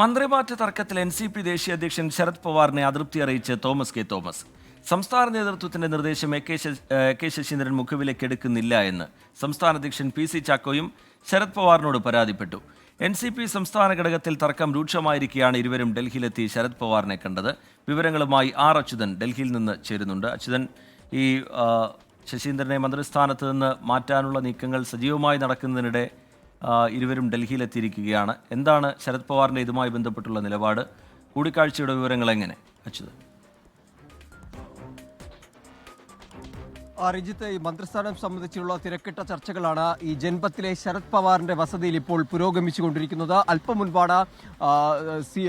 മന്ത്രിമാറ്റ തർക്കത്തിൽ N C P ദേശീയ അധ്യക്ഷൻ ശരത് പവാറിനെ അതൃപ്തി അറിയിച്ച് തോമസ് കെ തോമസ്. സംസ്ഥാന നേതൃത്വത്തിന്റെ നിർദ്ദേശം എ കെ കെ ശശീന്ദ്രൻ മുഖവിലേക്ക് എടുക്കുന്നില്ല എന്ന് സംസ്ഥാന അധ്യക്ഷൻ പി സി ചാക്കോയും ശരത് പവാറിനോട് പരാതിപ്പെട്ടു. എൻ സി പി സംസ്ഥാന ഘടകത്തിൽ തർക്കം രൂക്ഷമായിരിക്കെയാണ് ഇരുവരും ഡൽഹിയിലെത്തി ശരത് പവാറിനെ കണ്ടത്. വിവരങ്ങളുമായി ആർ അച്യുതൻ ഡൽഹിയിൽ നിന്ന് ചേരുന്നുണ്ട്. അച്യുതൻ ഈ ശശീന്ദ്രനെ മന്ത്രിസ്ഥാനത്ത് നിന്ന് മാറ്റാനുള്ള നീക്കങ്ങൾ സജീവമായി നടക്കുന്നതിനിടെ ഇരുവരും ഡൽഹിയിലെത്തിയിരിക്കുകയാണ്. എന്താണ് ശരത് പവാറിന്റെ ഇതുമായി ബന്ധപ്പെട്ടുള്ള നിലപാട്? കൂടിക്കാഴ്ചയുടെ വിവരങ്ങൾ എങ്ങനെ അച്യുതൻ ആ, റിജിത്ത് ഈ മന്ത്രിസ്ഥാനം സംബന്ധിച്ചുള്ള തിരക്കിട്ട ചർച്ചകളാണ് ഈ ജൻപത്തിലെ ശരത് പവാറിന്റെ വസതിയിൽ ഇപ്പോൾ പുരോഗമിച്ചുകൊണ്ടിരിക്കുന്നത്. അല്പം മുൻപാണ് സി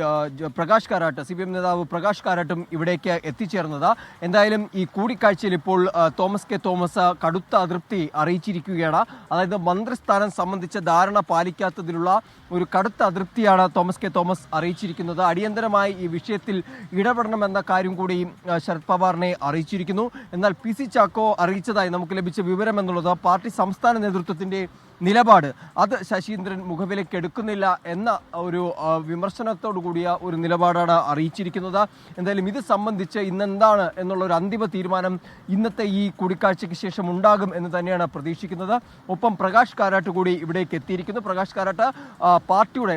പ്രകാശ് കാരാട്ട് സി നേതാവ് പ്രകാശ് കാരാട്ടും ഇവിടേക്ക് എത്തിച്ചേർന്നത്. എന്തായാലും ഈ കൂടിക്കാഴ്ചയിൽ ഇപ്പോൾ തോമസ് കെ. തോമസ് കടുത്ത അതൃപ്തി അറിയിച്ചിരിക്കുകയാണ്. അതായത് മന്ത്രിസ്ഥാനം സംബന്ധിച്ച ധാരണ പാലിക്കാത്തതിലുള്ള ഒരു കടുത്ത അതൃപ്തിയാണ് തോമസ് കെ. തോമസ് അറിയിച്ചിരിക്കുന്നത്. അടിയന്തരമായി ഈ വിഷയത്തിൽ ഇടപെടണമെന്ന കാര്യം കൂടി ശരത് പവാറിനെ അറിയിച്ചിരിക്കുന്നു. എന്നാൽ പി. സി. ചാക്കോ അറിയിച്ചതായി നമുക്ക് ലഭിച്ച വിവരം എന്നുള്ളത് പാർട്ടി സംസ്ഥാന നേതൃത്വത്തിന്റെ നിലപാട്. അത് ശശീന്ദ്രൻ മുഖവിലക്കെടുക്കുന്നില്ല എന്ന ഒരു വിമർശനത്തോടു കൂടിയ ഒരു നിലപാടാണ് അറിയിച്ചിരിക്കുന്നത്. എന്തായാലും ഇത് സംബന്ധിച്ച് ഇന്നെന്താണ് എന്നുള്ള ഒരു അന്തിമ തീരുമാനം ഇന്നത്തെ ഈ കൂടിക്കാഴ്ചയ്ക്ക് ശേഷം ഉണ്ടാകും എന്ന് തന്നെയാണ് പ്രതീക്ഷിക്കുന്നത്. ഒപ്പം പ്രകാശ് കാരാട്ട് കൂടി ഇവിടേക്ക് എത്തിയിരിക്കുന്നു. പ്രകാശ് കാരാട്ട് പാർട്ടിയുടെ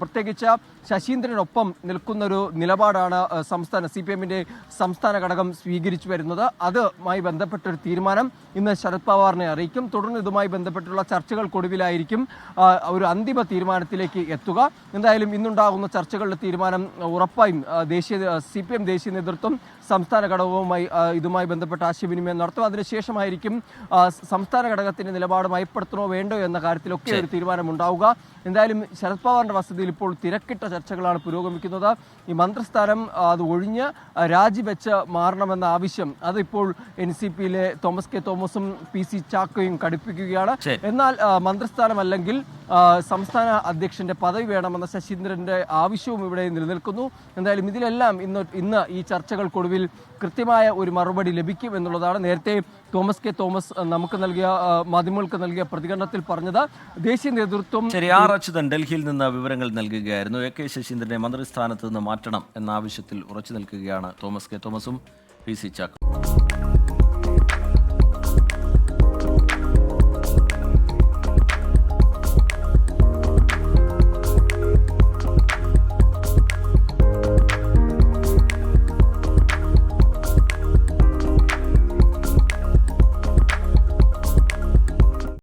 പ്രത്യേകിച്ച് ശശീന്ദ്രനൊപ്പം നിൽക്കുന്ന ഒരു നിലപാടാണ് സംസ്ഥാന സി പി എമ്മിന്റെ സംസ്ഥാന ഘടകം സ്വീകരിച്ചു വരുന്നത്. അതുമായി ബന്ധപ്പെട്ടൊരു തീരുമാനം ഇന്ന് ശരത് പവാറിനെ അറിയിക്കും. തുടർന്ന് ഇതുമായി ബന്ധപ്പെട്ടുള്ള ചർച്ചകൾക്കൊടുവിലായിരിക്കും ഒരു അന്തിമ തീരുമാനത്തിലേക്ക് എത്തുക. എന്തായാലും ഇന്നുണ്ടാകുന്ന ചർച്ചകളുടെ തീരുമാനം ഉറപ്പായും ദേശീയ സി പി എം ദേശീയ നേതൃത്വം സംസ്ഥാന ഘടകവുമായി ഇതുമായി ബന്ധപ്പെട്ട ആശയവിനിമയം നടത്തും. അതിനുശേഷമായിരിക്കും സംസ്ഥാന ഘടകത്തിന്റെ നിലപാട് മയപ്പെടുത്തണോ വേണ്ടോ എന്ന കാര്യത്തിലൊക്കെ ഒരു തീരുമാനം ഉണ്ടാവുക എന്തായാലും ശരത് പവാറിന്റെ വസതിയിൽ ഇപ്പോൾ തിരക്കിട്ട ചർച്ചകളാണ് പുരോഗമിക്കുന്നത്. ഈ മന്ത്രിസ്ഥാനം അത് ഒഴിഞ്ഞ് രാജിവെച്ച് മാറണമെന്ന ആവശ്യം അതിപ്പോൾ എൻ സി പിയിലെ തോമസ് കെ തോമസും പി സി ചാക്കോയും കടുപ്പിക്കുകയാണ്. എന്നാൽ ആ, മന്ത്രിസ്ഥാനം അല്ലെങ്കിൽ സംസ്ഥാന അധ്യക്ഷന്റെ പദവി വേണമെന്ന ശശീന്ദ്രന്റെ ആവശ്യവും ഇവിടെ നിലനിൽക്കുന്നു. എന്തായാലും ഇതിലെല്ലാം ഇന്ന് ഇന്ന് ഈ ചർച്ചകൾക്കൊടുവിൽ കൃത്യമായ ഒരു മറുപടി ലഭിക്കും എന്നുള്ളതാണ് നേരത്തെ തോമസ് കെ തോമസ് നമുക്ക് നൽകിയ മാധ്യമങ്ങൾക്ക് നൽകിയ പ്രതികരണത്തിൽ പറഞ്ഞത്. ദേശീയ നേതൃത്വം ശരി ആർ അച്യുതൻ ഡൽഹിയിൽ നിന്ന് വിവരങ്ങൾ നൽകുകയായിരുന്നു. എ കെ ശശീന്ദ്രനെ മന്ത്രിസ്ഥാനത്ത് നിന്ന് മാറ്റണം എന്ന ആവശ്യത്തിൽ ഉറച്ചു നിൽക്കുകയാണ് തോമസ് കെ തോമസും പി സി ചാക്കോ.